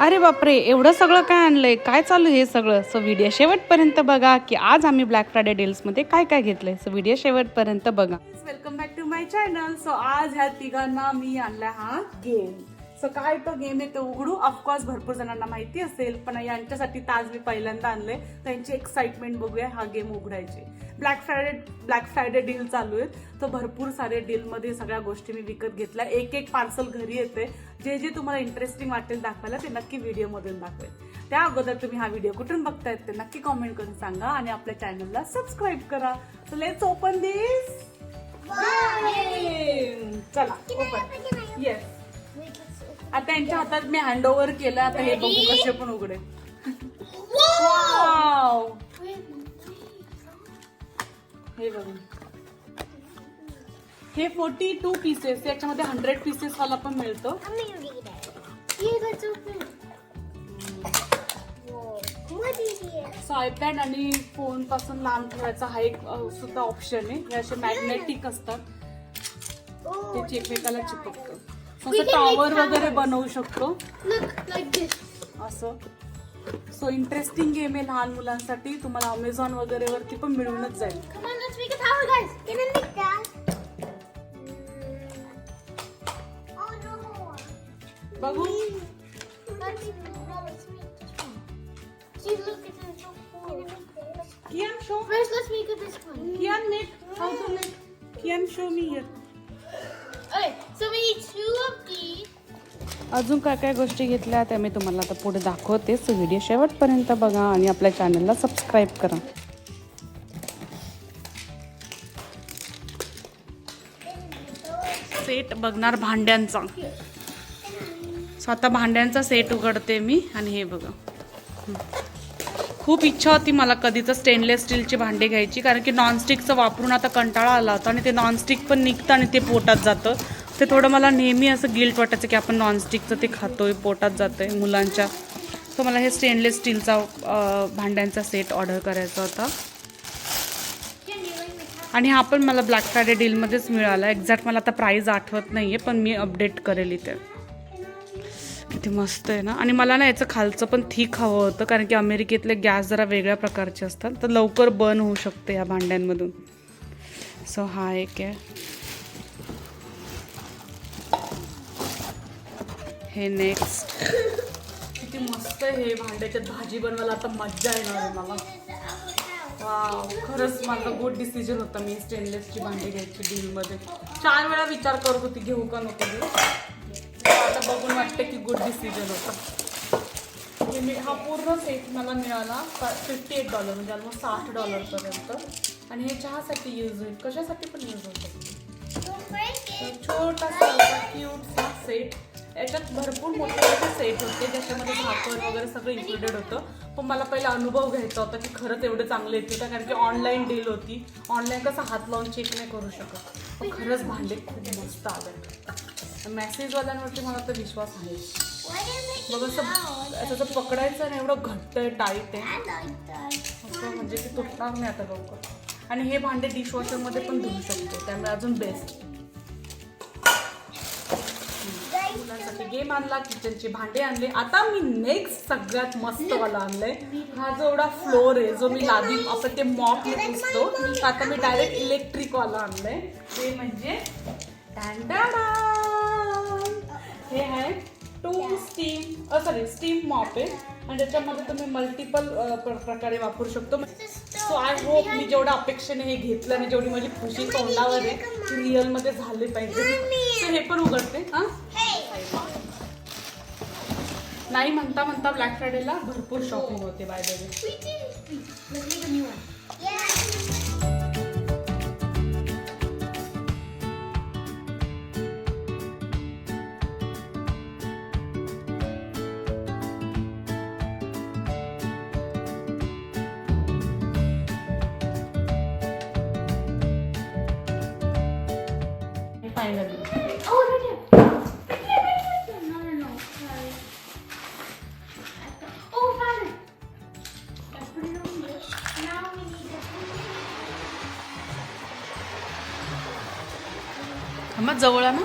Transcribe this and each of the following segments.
अरे बापरे एवढं सगळं काय आणलंय? काय चालू हे सगळं? सो व्हिडिओ शेवटपर्यंत बघा की आज आम्ही ब्लॅक फ्रायडे डील्समध्ये काय काय घेतलंय? सो व्हिडिओ शेवटपर्यंत बघा. Welcome back to my channel so आज ह्या तिघांना मी आणला हा गेम सो काय तो गेम आहे तो उघडू? ऑफकोर्स भरपूर जणांना माहिती असेल पण यांच्यासाठी ताज मी पहिल्यांदा आणले त्यांची एक्साइटमेंट बघूया हा गेम उघडायची. Black Friday Black Friday deal चालू आहे तो भरपूर सारे डीलमध्ये सगळ्या गोष्टी मी विकत घेतल्या. एक एक पार्सल घरी येते. जे जे तुम्हाला इंटरेस्टिंग वाटेल दाखवायला ते नक्की व्हिडिओमधून दाखवेल त्या अगोदर तुम्ही हा व्हिडिओ कुठून बघतायत ते नक्की कॉमेंट करून सांगा आणि आपल्या चॅनलला सबस्क्राईब करा. सो लेट्स ओपन दिस चला ओपन येस आता यांच्या हातात मी हँड ओव्हर केलं. आता हे बघू कसे पण उघडे हे बघू हे फोर्टी टू पीसेस याच्यामध्ये हंड्रेड पीसेस वाला पण मिळतो. सो आयपॅड आणि फोनपासून लांब ठेवायचा हा एक सुद्धा ऑप्शन आहे. हे असे मॅग्नेटिक असतात. त्याची एकमेकाला चिपकतो. असं टॉवर वगैरे. बनवू शकतो. असं. सो इंटरेस्टिंग गेम आहे लहान मुलांसाठी. तुम्हाला अमेझॉन वगैरे वरती पण मिळूनच जाईल. Tower, guys. Can I make that? Oh no. बघू make this one. See, look, it's so cool. Kiyan show First, let's make it this one. Kiyan make how to make Kiyan show me here Okay, so we need two of these. अजून काय काय गोष्टी घेतल्या त्या मी तुम्हाला आता पुढे दाखवते सो व्हिडिओ शेवटपर्यंत बघा आणि आपल्या चॅनलला सबस्क्राईब करा सेट बघणार भांड्यांचा. सो आता भांड्यांचा सेट उघडते मी आणि हे बघा. खूप इच्छा होती मला कधीच स्टेनलेस स्टीलची भांडी घ्यायची कारण की नॉनस्टिकचं वापरून आता कंटाळा आला होता आणि ते नॉनस्टिक पण निघतं आणि ते पोटात जातं. ते थोडं मला नेहमी असं गिल्ट वाटायचं की आपण नॉनस्टिकचं ते खातोय पोटात जातं आहे मुलांच्या. तर मला हे स्टेनलेस स्टीलचा भांड्यांचा सेट ऑर्डर करायचा होता. आणि हा पण मला ब्लॅक फ्रायडे डीलमध्येच मिळाला. एक्झॅक्ट मला आता प्राईज आठवत नाही आहे पण मी अपडेट करेल इथे. किती मस्त आहे ना? आणि मला ना याचं खालचं पण थीक हवं होतं कारण की अमेरिकेतले गॅस जरा वेगळ्या प्रकारचे असतात. तर लवकर बर्न होऊ शकते या भांड्यांमधून. सो हा एक आहे. हे नेक्स्ट किती मस्त आहे हे भांड्याच्यात भाजी बनवायला आता मज्जा येणार मला. वा खरंच माझा गुड डिसिजन होता मी स्टेनलेसची भांडी घ्यायची डीलमध्ये चार वेळा विचार करत होती घेऊ का नको घेऊ? आता बघून वाटतं की गुड डिसिजन होता. मी हा पूर्ण सेट मला मिळाला फिफ्टी एट डॉलर म्हणजे ऑलमोस्ट साठ डॉलरपर्यंत आणि हे चहासाठी यूज होईल. कशासाठी पण यूज होऊ छोटासा क्यूटचा सेट याच्यात भरपूर मोठे मोठे सेट होते ज्याच्यामध्ये भाकर वगैरे सगळं इन्क्लुडेड होतं. पण मला पहिला अनुभव घ्यायचा होता की खरंच एवढे चांगले येते का? कारण की ऑनलाईन डील होती. ऑनलाईन कसं हात लावून चेक नाही करू शकत. पण खरंच भांडे खूप मस्त आले मेसेजवाल्यांवरती मला तर विश्वास आहे. मग बघ असं असं पकडायचं आणि एवढं घट्ट आहे टाईट आहे. असं म्हणजे ते तुटणार नाही आता लवकर. आणि हे भांडे डिशवॉशरमध्ये पण धुवू शकतो. त्यामुळे अजून बेस्ट मुलांसाठी गेम आणला किचनचे भांडे आणले. आता मी नेक्स्ट सगळ्यात मस्त वाला आणलंय. हा जो एवढा फ्लोर आहे जो मी लादी आपण ते मॉप पुसतो आता मी डायरेक्ट इलेक्ट्रिक वाला आणलंय. ते म्हणजे. हे आहे to steam sorry steam mop आहे. आणि त्याच्यामध्ये तुम्ही मल्टिपल प्रकारे वापरू शकतो. सो आय होप मी जेवढ्या अपेक्षेने हे घेतलं आणि जेवढी माझी खुशी तोंडावर आहे ती रिअलमध्ये झाले पाहिजे. हे पण उघडते हा? नाही म्हणता म्हणता ब्लॅक फ्रायडेला भरपूर शॉपिंग होते बाय द वे थांबा जवळ आहे ना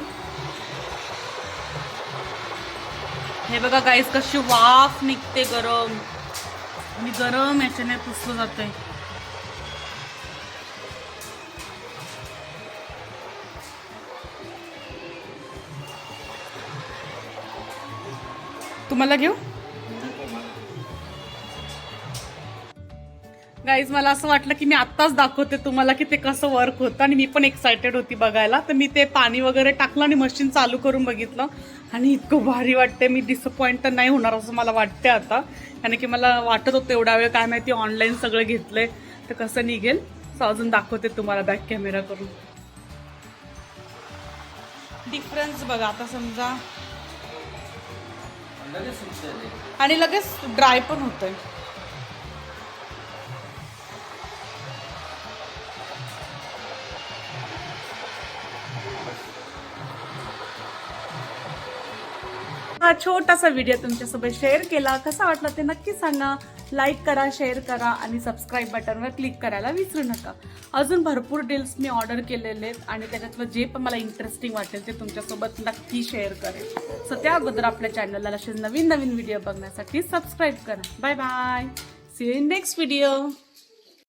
हे बघा गाईस कशी वाफ निघते गरम. आणि गरम याच्याने पुसलं जातंय. तुम्हाला घेऊ? गाईज मला असं वाटलं की मी आत्ताच दाखवते तुम्हाला की ते कसं वर्क होतं आणि मी पण एक्सायटेड होती बघायला. तर मी ते पाणी वगैरे टाकलं आणि मशीन चालू करून बघितलं. आणि इतकं भारी वाटते मी डिसअपॉइंट तर नाही होणार असं मला वाटते आता. कारण की मला वाटत होतं एवढा वेळ काय माहिती ऑनलाईन सगळं घेतलंय. तर कसं निघेल? सो अजून दाखवते तुम्हाला बॅक कॅमेरा करून. डिफरन्स बघा आता समजा. आणि लगेच ड्राय पण होतंय. हा छोटासा व्हिडिओ तुमच्यासोबत शेअर केला. कसा वाटला ते नक्की सांगा. लाईक करा शेअर करा आणि सबस्क्राईब बटनवर क्लिक करायला विसरू नका. अजून भरपूर डील्स मी ऑर्डर केलेले आहेत आणि त्याच्यातलं जे पण मला इंटरेस्टिंग वाटेल ते तुमच्यासोबत नक्की शेअर करेल सो त्या अगोदर आपल्या चॅनलला असे नवीन नवीन व्हिडिओ बघण्यासाठी सबस्क्राईब करा. Bye bye see in next video